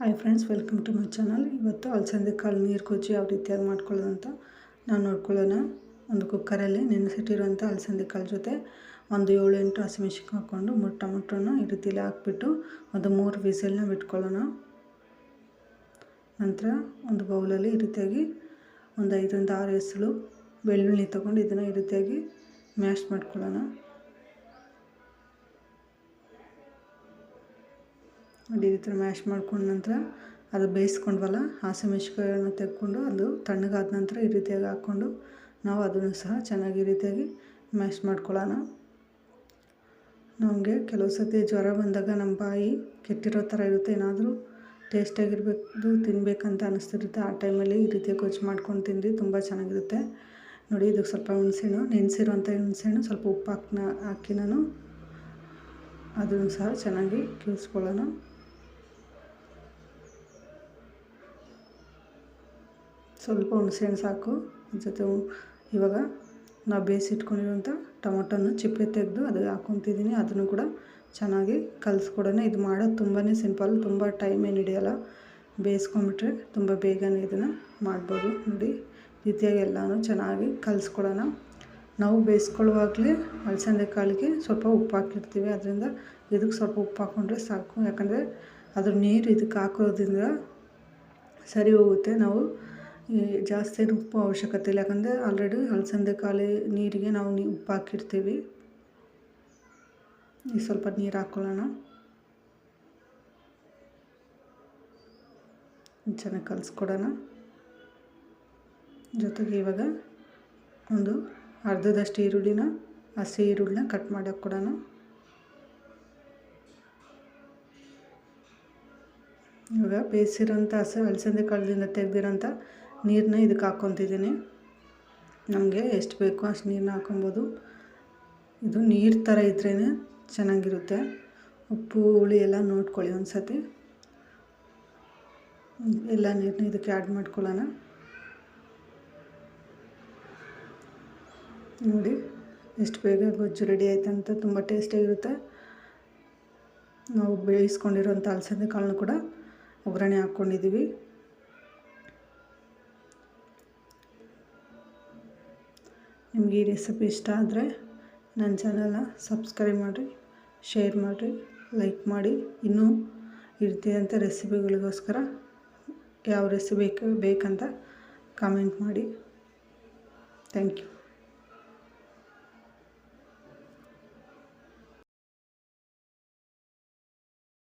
Hi friends welcome to my channel ಇವತ್ತು ಅಲಸಂದೆ ಕಾಳು ನೀರು ಕೊಚ್ಚಿ ಯಾವ ರೀತಿಯಾಗಿ ಮಾಡ್ಕೊಳ್ಳೋದು ಅಂತ ನಾವು ನೋಡ್ಕೊಳ್ಳೋಣ. ಒಂದು ಕುಕ್ಕರಲ್ಲಿ ನೆನೆಸಿಟ್ಟಿರುವಂಥ ಅಲಸಂದೆ ಕಾಳು ಜೊತೆ ಒಂದು ಏಳು ಎಂಟು ಹಸಿಮೆಣ್ಸಿನ್ಕಾಯಿ ಹಾಕ್ಕೊಂಡು ಮೂರು ಟೊಮೊಟೊನ ಈ ರೀತಿಲಿ ಹಾಕ್ಬಿಟ್ಟು ಒಂದು ಮೂರು ವಿಸಲ್ನ ಬಿಟ್ಕೊಳ್ಳೋಣ. ನಂತರ ಒಂದು ಬೌಲಲ್ಲಿ ಈ ರೀತಿಯಾಗಿ ಒಂದು ಐದರಿಂದ ಆರು ಹೆಸರು ಬೆಳ್ಳುಳ್ಳಿ ತೊಗೊಂಡು ಇದನ್ನು ಈ ರೀತಿಯಾಗಿ ಮ್ಯಾಶ್ ಮಾಡ್ಕೊಳ್ಳೋಣ. ಈ ಥರ ಮ್ಯಾಶ್ ಮಾಡ್ಕೊಂಡ ನಂತರ ಅದು ಬೇಯಿಸ್ಕೊಂಡ್ವಲ್ಲ ಹಸಿಮೆಣ್ಸಿಕಾಯನ್ನು ತೆಕ್ಕೊಂಡು ಅದು ತಣ್ಣಗಾದ ನಂತರ ಈ ರೀತಿಯಾಗಿ ಹಾಕ್ಕೊಂಡು ನಾವು ಅದನ್ನು ಸಹ ಚೆನ್ನಾಗಿ ಈ ರೀತಿಯಾಗಿ ಮ್ಯಾಶ್ ಮಾಡ್ಕೊಳ್ಳೋಣ. ನಮಗೆ ಕೆಲವು ಸತಿ ಜ್ವರ ಬಂದಾಗ ನಮ್ಮ ಬಾಯಿ ಕೆಟ್ಟಿರೋ ಥರ ಇರುತ್ತೆ, ಏನಾದರೂ ಟೇಸ್ಟಾಗಿರಬೇಕು ತಿನ್ನಬೇಕಂತ ಅನ್ನಿಸ್ತಿರುತ್ತೆ ಆ ಟೈಮಲ್ಲಿ ಈ ರೀತಿಯಾಗಿ ಗೊಜ್ಜು ಮಾಡ್ಕೊಂಡು ತಿಂದು ತುಂಬ ಚೆನ್ನಾಗಿರುತ್ತೆ. ನೋಡಿ, ಇದಕ್ಕೆ ಸ್ವಲ್ಪ ಹುಣಸೆಹಣ್ಣು, ನೆನೆಸಿರುವಂಥ ಹುಣಸೆಹಣ್ಣು, ಸ್ವಲ್ಪ ಉಪ್ಪು ಹಾಕಿ ಹಾಕಿ ನಾನು ಅದನ್ನು ಸಹ ಚೆನ್ನಾಗಿ ಕಿವಿಸ್ಕೊಳ್ಳೋಣ. ಸ್ವಲ್ಪ ಹುಣಸೆಹಣ್ಣು ಸಾಕು. ಜೊತೆ ಇವಾಗ ನಾವು ಬೇಯಿಸಿಟ್ಕೊಂಡಿರುವಂಥ ಟೊಮೊಟೊನ ಚಿಪ್ಪೆ ತೆಗೆದು ಅದು ಹಾಕ್ಕೊತಿದ್ದೀನಿ ಅದನ್ನು ಕೂಡ ಚೆನ್ನಾಗಿ ಕಲಿಸ್ಕೊಡೋಣ. ಇದು ಮಾಡೋದು ತುಂಬಾ ಸಿಂಪಲ್, ತುಂಬ ಟೈಮ್ ಏನು ಹಿಡಿಯೋಲ್ಲ. ಬೇಯಿಸ್ಕೊಂಬಿಟ್ರೆ ತುಂಬ ಬೇಗನೆ ಇದನ್ನು ಮಾಡ್ಬೋದು. ನೋಡಿ, ರೀತಿಯಾಗಿ ಎಲ್ಲನೂ ಚೆನ್ನಾಗಿ ಕಲಿಸ್ಕೊಡೋಣ. ನಾವು ಬೇಯಿಸ್ಕೊಳ್ಳುವಾಗಲೇ ಅಲಸಂದೆ ಕಾಳಿಗೆ ಸ್ವಲ್ಪ ಉಪ್ಪು ಹಾಕಿರ್ತೀವಿ. ಅದರಿಂದ ಇದಕ್ಕೆ ಸ್ವಲ್ಪ ಉಪ್ಪು ಹಾಕ್ಕೊಂಡ್ರೆ ಸಾಕು. ಯಾಕಂದರೆ ಅದ್ರ ನೀರು ಇದಕ್ಕೆ ಹಾಕೋದ್ರಿಂದ ಸರಿ ಹೋಗುತ್ತೆ. ನಾವು ಜಾಸ್ತಿ ಉಪ್ಪು ಅವಶ್ಯಕತೆ ಇಲ್ಲ. ಯಾಕಂದರೆ ಆಲ್ರೆಡಿ ಅಲಸಂದೆ ಕಾಳು ನೀರಿಗೆ ನಾವು ನೀ ಉಪ್ಪು ಹಾಕಿರ್ತೀವಿ. ಈ ಸ್ವಲ್ಪ ನೀರು ಹಾಕ್ಕೊಳ್ಳೋಣ ಚೆನ್ನಾಗಿ ಕಲಿಸ್ಕೊಡೋಣ. ಜೊತೆಗೆ ಇವಾಗ ಒಂದು ಅರ್ಧದಷ್ಟು ಈರುಳ್ಳಿನ, ಹಸಿ ಈರುಳ್ಳಿನ ಕಟ್ ಮಾಡಿ ಹಾಕ್ಕೊಡೋಣ. ಇವಾಗ ಬೇಯಿಸಿರೋಂಥ ಹಸಿ ಅಲಸಂದೆ ಕಾಳದಿಂದ ತೆಗೆದಿರೋಂಥ ನೀರನ್ನ ಇದಕ್ಕೆ ಹಾಕ್ಕೊತಿದ್ದೀನಿ. ನಮಗೆ ಎಷ್ಟು ಬೇಕೋ ಅಷ್ಟು ನೀರನ್ನ ಹಾಕೊಬೋದು ಇದು ನೀರು ಥರ ಇದ್ರೇ ಚೆನ್ನಾಗಿರುತ್ತೆ. ಉಪ್ಪು, ಹುಳಿ ಎಲ್ಲ ನೋಡ್ಕೊಳ್ಳಿ ಒಂದು ಸತಿ ಎಲ್ಲ ನೀರನ್ನ ಇದಕ್ಕೆ ಆ್ಯಡ್ ಮಾಡ್ಕೊಳ್ಳೋಣ. ನೋಡಿ, ಎಷ್ಟು ಬೇಗ ಗೊಜ್ಜು ರೆಡಿ ಆಯ್ತು ಅಂತ ತುಂಬ ಟೇಸ್ಟಿಯಾಗಿರುತ್ತೆ ನಾವು ಬೇಯಿಸ್ಕೊಂಡಿರೋಂಥ ಅಲಸಂದೆ ಕಾಳನ್ನು ಕೂಡ ಒಗ್ಗರಣೆ ಹಾಕ್ಕೊಂಡಿದ್ದೀವಿ. ನಿಮಗೆ ಈ ರೆಸಿಪಿ ಇಷ್ಟ ಆದರೆ ನನ್ನ ಚಾನಲ್ನ ಸಬ್ಸ್ಕ್ರೈಬ್ ಮಾಡಿರಿ, ಶೇರ್ ಮಾಡಿರಿ, ಲೈಕ್ ಮಾಡಿ. ಇನ್ನೂ ಈ ರೀತಿಯಾದಂಥ ರೆಸಿಪಿಗಳಿಗೋಸ್ಕರ ಯಾವ ರೆಸಿಪಿ ಬೇಕು ಬೇಕಂತ ಕಾಮೆಂಟ್ ಮಾಡಿ. Thank you.